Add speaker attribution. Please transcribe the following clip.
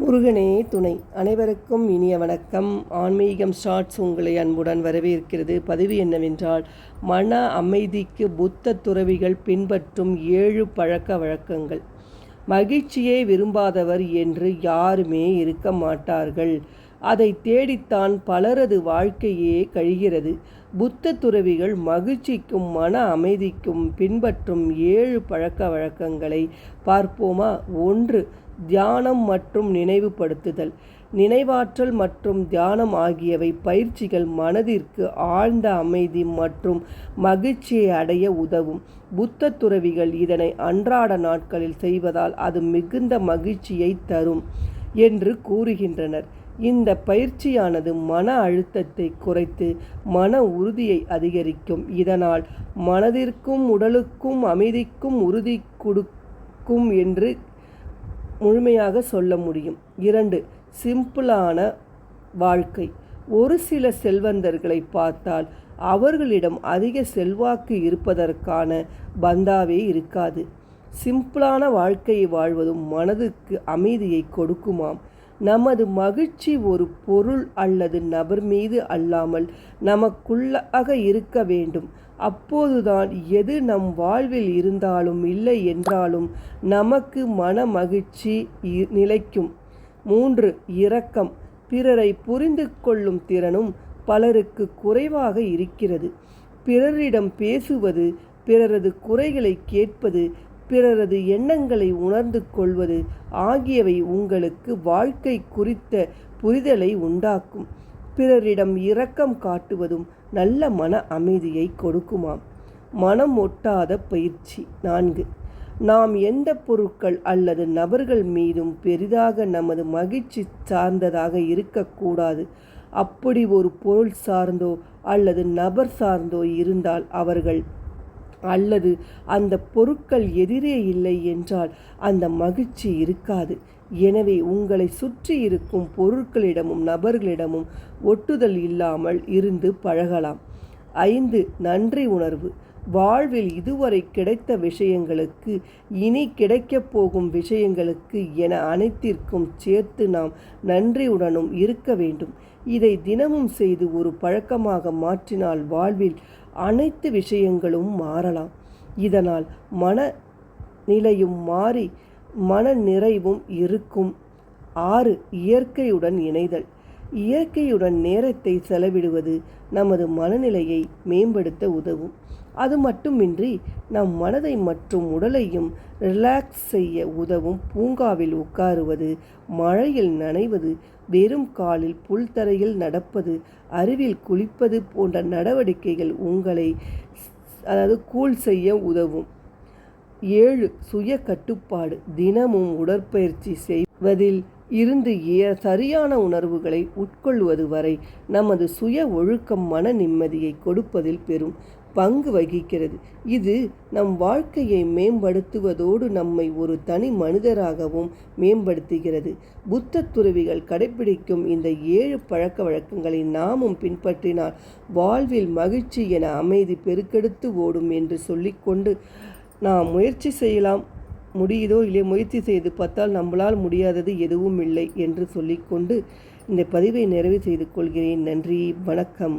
Speaker 1: முருகனே துணை. அனைவருக்கும் இனிய வணக்கம். ஆன்மீகம் ஷார்ட்ஸ் உங்களை அன்புடன் வரவேற்கிறது. பதிவு என்னவென்றால் மன அமைதிக்கு புத்த துறவிகள் பின்பற்றும் ஏழு பழக்க வழக்கங்கள். மகிழ்ச்சியை விரும்பாதவர் என்று யாருமே இருக்க மாட்டார்கள். அதை தேடித்தான் பலரது வாழ்க்கையே கழிகிறது. புத்த துறவிகள் மகிழ்ச்சிக்கும் மன அமைதிக்கும் பின்பற்றும் ஏழு பழக்க வழக்கங்களை பார்ப்போமா? ஒன்று தியானம் மற்றும் நினைவுபடுத்துதல். நினைவாற்றல் மற்றும் தியானம் ஆகியவை பயிற்சிகள் மனதிற்கு ஆழ்ந்த அமைதி மற்றும் மகிழ்ச்சியை அடைய உதவும். புத்த துறவிகள் இதனை அன்றாட நாட்களில் செய்வதால் அது மிகுந்த மகிழ்ச்சியை தரும் என்று கூறுகின்றனர். இந்த பயிற்சியானது மன அழுத்தத்தை குறைத்து மன உறுதியை அதிகரிக்கும். இதனால் மனதிற்கும் உடலுக்கும் அமைதிக்கும் உறுதி கொடுக்கும் என்று முழுமையாக சொல்ல முடியும். இரண்டு சிம்பிளான வாழ்க்கை. ஒரு சில செல்வந்தர்களை பார்த்தால் அவர்களிடம் அதிக செல்வாக்கு இருப்பதற்கான பந்தாவே இருக்காது. சிம்பிளான வாழ்க்கையை வாழ்வதும் மனதுக்கு அமைதியை கொடுக்குமாம். நமது மகிழ்ச்சி ஒரு பொருள் அல்லது நபர் மீது அல்லாமல் நமக்குள்ளாக இருக்க வேண்டும். அப்போதுதான் எது நம் வாழ்வில் இருந்தாலும் இல்லை என்றாலும் நமக்கு மன மகிழ்ச்சி நிலைக்கும். மூன்று இரக்கம். பிறரை புரிந்து கொள்ளும் திறனும் பலருக்கு குறைவாக இருக்கிறது. பிறரிடம் பேசுவது பிறரது குறைகளை கேட்பது பிறரது எண்ணங்களை உணர்ந்து கொள்வது ஆகியவை உங்களுக்கு வாழ்க்கை குறித்த புரிதலை உண்டாக்கும். பிறரிடம் இரக்கம் காட்டுவதும் நல்ல மன அமைதியை கொடுக்குமாம். மனம் ஒட்டாத பயிற்சி. நான்கு. நாம் எந்த பொருட்கள் அல்லது நபர்கள் மீதும் பெரிதாக நமது மகிழ்ச்சி சார்ந்ததாக இருக்கக்கூடாது. அப்படி ஒரு பொருள் சார்ந்தோ அல்லது நபர் சார்ந்தோ இருந்தால் அவர்கள் அல்லது அந்த பொருட்கள் எதிரே இல்லை என்றால் அந்த மகிழ்ச்சி இருக்காது. எனவே உங்களை சுற்றி இருக்கும் பொருட்களிடமும் நபர்களிடமும் ஒட்டுதல் இல்லாமல் இருந்து பழகலாம். ஐந்து நன்றி உணர்வு. வாழ்வில் இதுவரை கிடைத்த விஷயங்களுக்கு இனி கிடைக்கப் போகும் விஷயங்களுக்கு என அனைத்திற்கும் சேர்த்து நாம் நன்றியுடனும் இருக்க வேண்டும். இதை தினமும் செய்து ஒரு பழக்கமாக மாற்றினால் வாழ்வில் அனைத்து விஷயங்களும் மாறலாம். இதனால் மன நிலையும் மாறி மன நிறைவும் இருக்கும். ஆறு இயற்கையுடன் இணைதல். இயற்கையுடன் நேரத்தை செலவிடுவது நமது மனநிலையை மேம்படுத்த உதவும். அது மட்டுமின்றி நம் மனதை மற்றும் உடலையும் ரிலாக்ஸ் செய்ய உதவும் பூங்காவில் உட்காருவது மழையில் நனைவது வெறும் காலில் புல்தரையில் நடப்பது அருவில் குளிப்பது போன்ற நடவடிக்கைகள் உங்களை அதாவது கூல் செய்ய உதவும். ஏழு சுய கட்டுப்பாடு. தினமும் உடற்பயிற்சி செய்வதில் இருந்து ஏ சரியான உணர்வுகளை உட்கொள்வது வரை நமது சுய ஒழுக்கம் மன நிம்மதியை கொடுப்பதில் பெறும் பங்கு வகிக்கிறது. இது நம் வாழ்க்கையை மேம்படுத்துவதோடு நம்மை ஒரு தனி மனிதராகவும் மேம்படுத்துகிறது. புத்த துறவிகள் கடைபிடிக்கும் இந்த ஏழு பழக்க வழக்கங்களை நாமும் பின்பற்றினால் வாழ்வில் மகிழ்ச்சி என அமைதி பெருக்கெடுத்து ஓடும் என்று சொல்லிக்கொண்டு நாம் முயற்சி செய்யலாம். முடியுதோ இல்லை முயற்சி செய்து பார்த்தால் நம்மளால் முடியாதது எதுவும் இல்லை என்று சொல்லிக்கொண்டு இந்த பதிவை நிறைவு செய்து கொள்கிறேன். நன்றி. வணக்கம்.